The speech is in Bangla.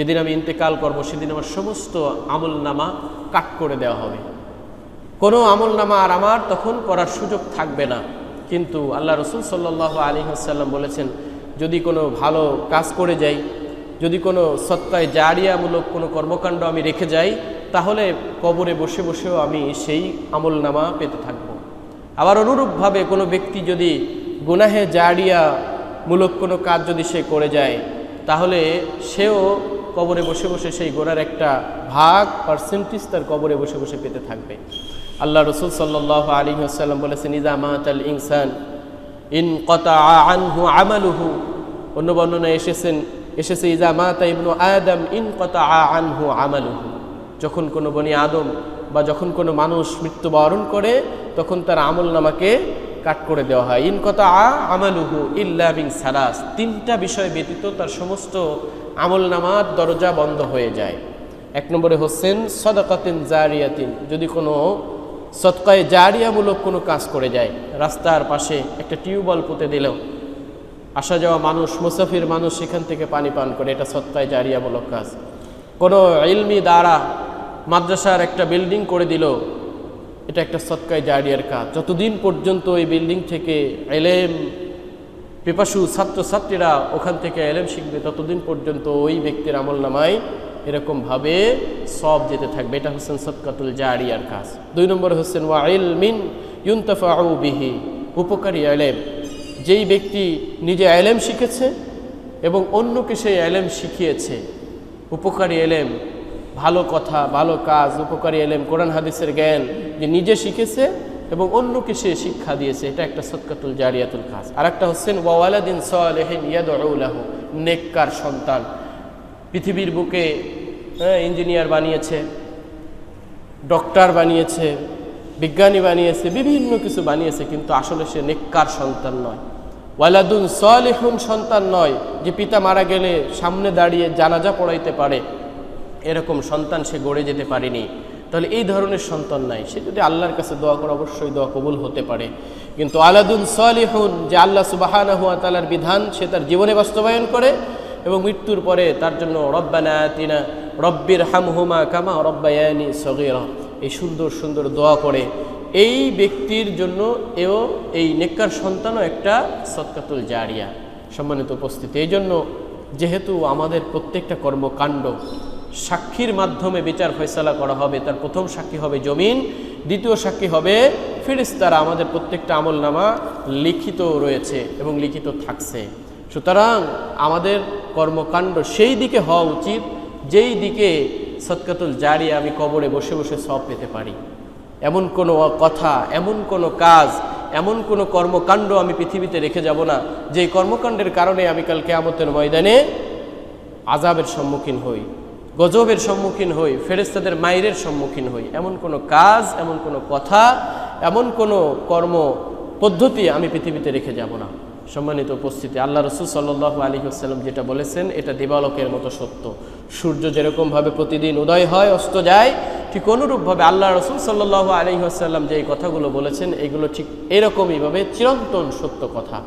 যেদিন আমি ইন্তেকাল করব, সেদিন আমার সমস্ত আমল নামা কাট করে দেওয়া হবে। কোনো আমল নামা আর আমার তখন করার সুযোগ থাকবে না। কিন্তু আল্লাহ রসুল সাল্লাহ আলী হাসাল্লাম বলেছেন, যদি কোনো ভালো কাজ করে যাই, যদি কোনো সত্তায় জারিয়ামূলক কোনো কর্মকাণ্ড আমি রেখে যাই, তাহলে কবরে বসে বসেও আমি সেই আমল নামা পেতে থাকব। আবার অনুরূপভাবে কোনো ব্যক্তি যদি গুনাহে জারিয়ামূলক কোনো কাজ যদি সে করে যায়, তাহলে সেও কবরে বসে বসে সেই গোড়ার একটা ভাগ পার্সেন্টেজ তার কবরে বসে বসে পেতে থাকবে। আল্লাহ রসুল সাল্লাহ আলী আসাল্লাম বলেছেন ইজামাত আল ইনসান, ইন কতা আনহু আমালুহু। অন্য বর্ণনায় এসেছেন, এসেছে ইজামাত ইবনু আদম, ইন কতা আনহু আমালুহু। যখন কোনো বনি আদম বা যখন কোনো মানুষ মৃত্যুবরণ করে, তখন তার আমল নামাকে কাট করে দেওয়া হয়। ইন আ আমালুহু ইল্লা বিন সালাস। তিনটা বিষয় ব্যতীত তার সমস্ত আমল নামার দরজা বন্ধ হয়ে যায়। এক নম্বরে হচ্ছেন সদাকাতিন জারিয়াতিন, যদি কোনো সৎকায় জারিয়ামূলক কোনো কাজ করে যায়, রাস্তার পাশে একটা টিউবওয়েল পুঁতে দিলেও আসা যাওয়া মানুষ, মুসাফির মানুষ সেখান থেকে পানি পান করে, এটা সৎকায় জারিয়ামূলক কাজ। কোনো ইলমি দ্বারা মাদ্রাসার একটা বিল্ডিং করে দিল এটা একটা সৎকায় জারিয়ার কাজ। যতদিন পর্যন্ত ওই বিল্ডিং থেকে এলেম পিপাসু ছাত্রছাত্রীরা ওখান থেকে এলেম শিখবে ততদিন পর্যন্ত ওই ব্যক্তির আমল নামায় এরকমভাবে সব যেতে থাকবে। এটা হচ্ছেন সৎকাতুল জারিয়ার কাজ। দুই নম্বরে হচ্ছেন ওয়া ইলমিন ইউন্তফাউ বিহি উপকারী এলেম। যেই ব্যক্তি নিজে এলেম শিখেছে এবং অন্যকে সেই এলেম শিখিয়েছে, উপকারী এলেম, ভালো কথা, ভালো কাজ, উপকারী এলেম। কোরআন, হাদিসের জ্ঞান যে নিজে শিখেছে এবং অন্যকে সে শিক্ষা দিয়েছে, এটা একটা সৎকাতুল জারিয়াতুল কাজ আর একটা হচ্ছেন ওয়ালাদিন সালেহিন ইয়াদউলাহু, নেককার সন্তান। পৃথিবীর বুকে হ্যাঁ ইঞ্জিনিয়ার বানিয়েছে, ডক্টর বানিয়েছে, বিজ্ঞানী বানিয়েছে, বিভিন্ন কিছু বানিয়েছে, কিন্তু আসলে সে নেককার সন্তান নয়। ওয়ালাদুন সালেহুন সন্তান নয়, যে পিতা মারা গেলে সামনে দাঁড়িয়ে জানাজা পড়াইতে পারে। এরকম সন্তান সে গড়ে যেতে পারেনি। তাহলে এই ধরনের সন্তান নাই। সে যদি আল্লাহর কাছে দোয়া করে, অবশ্যই দোয়া কবুল হতে পারে। কিন্তু আলাদুন সালিহুন, যে আল্লাহ সুবাহানা হুয়া তালার বিধান, সে তার জীবনে বাস্তবায়ন করে এবং মৃত্যুর পরে তার জন্য রব্বানা তিনা রব্বির হামহুমা কামা রব্বায়ানি সগিরা। এই সুন্দর সুন্দর দোয়া করে। এই ব্যক্তির জন্য এও এই নেককার সন্তানও একটা সৎকাতুল জারিয়া। সম্মানিত উপস্থিতি। এই জন্য যেহেতু আমাদের প্রত্যেকটা কর্মকাণ্ড সাক্ষীর মাধ্যমে বিচার ফয়সালা করা হবে, তার প্রথম সাক্ষী হবে জমিন, দ্বিতীয় সাক্ষী হবে ফিরিস্তারা। আমাদের প্রত্যেকটা আমল নামা লিখিত রয়েছে এবং লিখিত থাকছে। সুতরাং আমাদের কর্মকাণ্ড সেই দিকে হওয়া উচিত, যেই দিকে সৎকাতুল জারি আমি কবরে বসে বসে সব পেতে পারি। এমন কোনো কথা, এমন কোনো কাজ, এমন কোনো কর্মকাণ্ড আমি পৃথিবীতে রেখে যাব না যে কর্মকাণ্ডের কারণে আমি কাল কেয়ামতের ময়দানে আজাবের সম্মুখীন হই। গজবের সম্মুখীন হই ফেরেস্তাদের মায়ের সম্মুখীন হই। এমন কোনো কাজ, এমন কোনো কথা, এমন কোনো কর্ম পদ্ধতি আমি পৃথিবীতে রেখে যাব না। সম্মানিত উপস্থিতি, আল্লাহ রসুল সাল্লাহ আলী আসসালাম যেটা বলেছেন, এটা দিবালকের মতো সত্য। সূর্য যেরকমভাবে প্রতিদিন উদয় হয়, অস্ত যায়, ঠিক অনুরূপভাবে আল্লাহ রসুল সাল্লাহ আলী আসাল্লাম যে এই কথাগুলো বলেছেন, এগুলো ঠিক এরকমইভাবে চিরন্তন সত্য কথা।